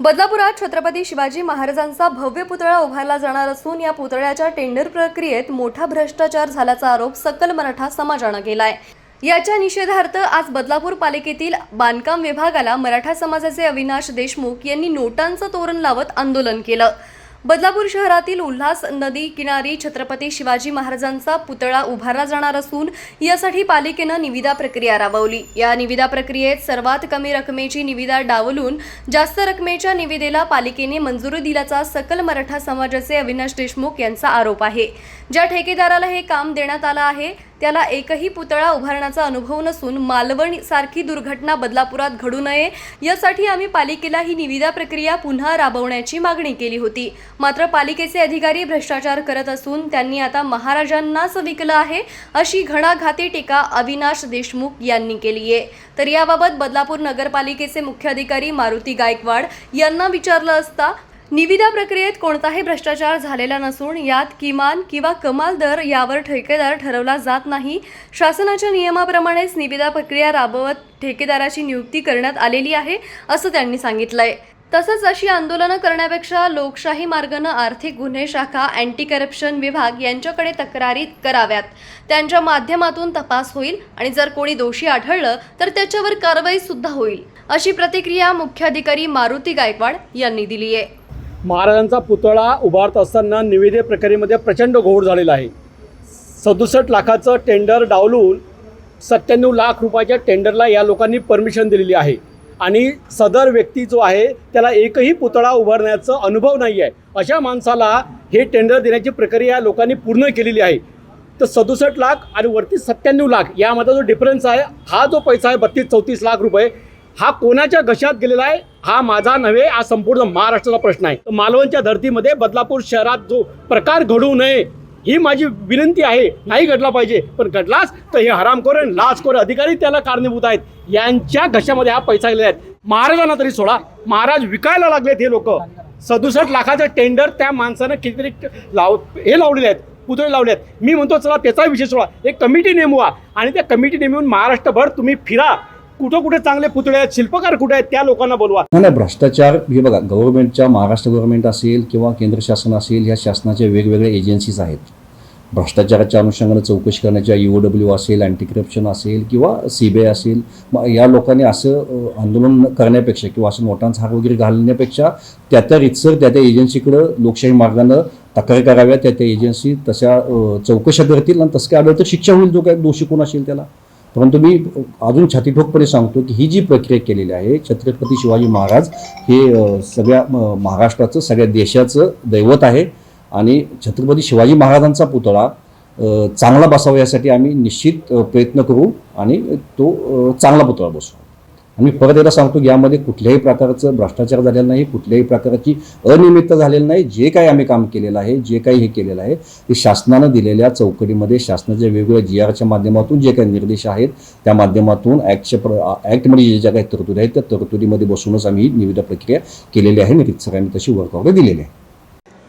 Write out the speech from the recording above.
बदलापुरात छत्रपती शिवाजी महाराजांचा भव्य पुतळा उभारला जाणार असून या पुतळ्याच्या टेंडर प्रक्रियेत मोठा भ्रष्टाचार झाल्याचा आरोप सकल मराठा समाजानं केलाय. याच्या निषेधार्थ आज बदलापूर पालिकेतील बांधकाम विभागाला मराठा समाजाचे अविनाश देशमुख यांनी नोटांचं तोरण लावत आंदोलन केलं. बदलापूर शहरातील उल्हास नदी किनारी छत्रपती शिवाजी महाराजांचा पुतळा उभारला जाणार असून यासाठी पालिकेनं निविदा प्रक्रिया राबवली. या निविदा प्रक्रियेत सर्वात कमी रकमेची निविदा डावलून जास्त रकमेच्या निविदेला पालिकेने मंजुरी दिल्याचा सकल मराठा समाजाचे अविनाश देशमुख यांचा आरोप आहे. ज्या ठेकेदाराला हे काम देण्यात आलं आहे त्याला एकही पुतळा उभारण्याचा अनुभव नसून मालवण सारखी दुर्घटना बदलापुरात घडू नये यासाठी आम्ही पालिकेला ही निविदा प्रक्रिया पुन्हा राबवण्याची मागणी केली होती. मात्र पालिकेचे अधिकारी भ्रष्टाचार करत असून त्यांनी आता महाराजांनाच विकलं आहे अशी घणाघाती टीका अविनाश देशमुख यांनी केली आहे. तर याबाबत बदलापूर नगरपालिकेचे मुख्य अधिकारी मारुती गायकवाड यांना विचारलं असता निविदा प्रक्रियेत कोणताही भ्रष्टाचार झालेला नसून यात किमान किंवा कमाल दर यावर ठेकेदार ठरवला जात नाही. शासनाच्या नियमाप्रमाणेच निविदा प्रक्रिया राबवत ठेकेदाराची नियुक्ती करण्यात आलेली आहे असं त्यांनी सांगितलंय. तसंच अशी आंदोलनं करण्यापेक्षा लोकशाही मार्गानं आर्थिक गुन्हे शाखा अँटी करप्शन विभाग यांच्याकडे तक्रारी कराव्यात. त्यांच्या माध्यमातून तपास होईल आणि जर कोणी दोषी आढळलं तर त्याच्यावर कारवाई सुद्धा होईल अशी प्रतिक्रिया मुख्याधिकारी मारुती गायकवाड यांनी दिली आहे महाराजांचा पुतळा उभारत असताना निविदे प्रक्रियेमध्ये प्रचंड घोळ झालेला आहे. सदुसष्ट लाखाचं टेंडर डावलून सत्त्याण्णव लाख रुपयाच्या टेंडरला या लोकांनी परमिशन दिलेली आहे. आणि सदर व्यक्ती जो आहे त्याला एकही पुतळा उभारण्याचा अनुभव नाही आहे अशा माणसाला हे टेंडर देण्याची प्रक्रिया या लोकांनी पूर्ण केलेली आहे. तर सदुसष्ट लाख आणि वरती सत्त्याण्णव लाख यामध्ये जो डिफरन्स आहे हा जो पैसा आहे बत्तीस चौतीस लाख रुपये हा कोणाच्या घशात गेलेला आहे? हा माझा नव्हे हा संपूर्ण महाराष्ट्राचा प्रश्न आहे. तर मालवणच्या धर्तीमध्ये बदलापूर शहरात जो प्रकार घडू नये ही माझी विनंती आहे. नाही घडला पाहिजे पण घडलाच तर हे हरामखोर आणि लाचखोर अधिकारी त्याला कारणीभूत आहेत. यांच्या घशामध्ये हा पैसा गेलेला आहेत महाराजांना तरी सोडा. महाराज विकायला लागलेत हे लोक. सदुसष्ट लाखाचं टेंडर त्या माणसानं कितीतरी लाव हे लावलेले आहेत पुतळे लावले आहेत. मी म्हणतो चला त्याचा विषय सोडा. एक कमिटी नेमवा. आणि त्या कमिटी नेमून महाराष्ट्रभर तुम्ही फिरा. कुठं कुठे चांगले पुतळे आहेत शिल्पकार कुठे आहेत त्या लोकांना बोलवा. नाही नाही भ्रष्टाचार हे बघा गव्हर्नमेंटच्या महाराष्ट्र गव्हर्नमेंट असेल किंवा केंद्र शासन असेल ह्या शासनाच्या वेगवेगळ्या एजन्सीज आहेत. भ्रष्टाचाराच्या अनुषंगाने चौकशी करण्याच्या यू डब्ल्यू असेल अँटी करप्शन असेल किंवा सी बी आय असेल मग या लोकांनी असं आंदोलन करण्यापेक्षा किंवा असं नोटांचा हार वगैरे घालण्यापेक्षा त्या त्या रितसर त्या त्या एजन्सीकडं लोकशाही मार्गानं तक्रार कराव्या त्या त्या एजन्सी तशा चौकशा करतील आणि तसं काय आढळतं तर शिक्षा होईल जो काय दोषी कोण असेल त्याला. परंतु मी अजून छातीठोकपणे सांगतो की ही जी प्रक्रिया केलेली आहे छत्रपती शिवाजी महाराज हे सगळ्या महाराष्ट्राचं सगळ्या देशाचं दैवत आहे आणि छत्रपती शिवाजी महाराजांचा पुतळा चांगला बसावा यासाठी आम्ही निश्चित प्रयत्न करू आणि तो चांगला पुतळा बसू. आणि मी परत एकदा सांगतो की यामध्ये कुठल्याही प्रकारचं भ्रष्टाचार झालेला नाही कुठल्याही प्रकारची अनियमितता झालेली नाही. जे काही आम्ही काम केलेलं आहे जे काही हे केलेलं आहे ते शासनानं दिलेल्या चौकटीमध्ये शासनाच्या वेगवेगळ्या जी आरच्या माध्यमातून जे काही निर्देश आहेत त्या माध्यमातून ॲक्टच्या प्र ॲक्टमध्ये जे ज्या काही तरतुदी आहेत त्या तरतुदीमध्ये बसूनच आम्ही ही निविदा प्रक्रिया केलेली आहे. आणि आम्ही तशी वर्कआउट दिलेली आहे.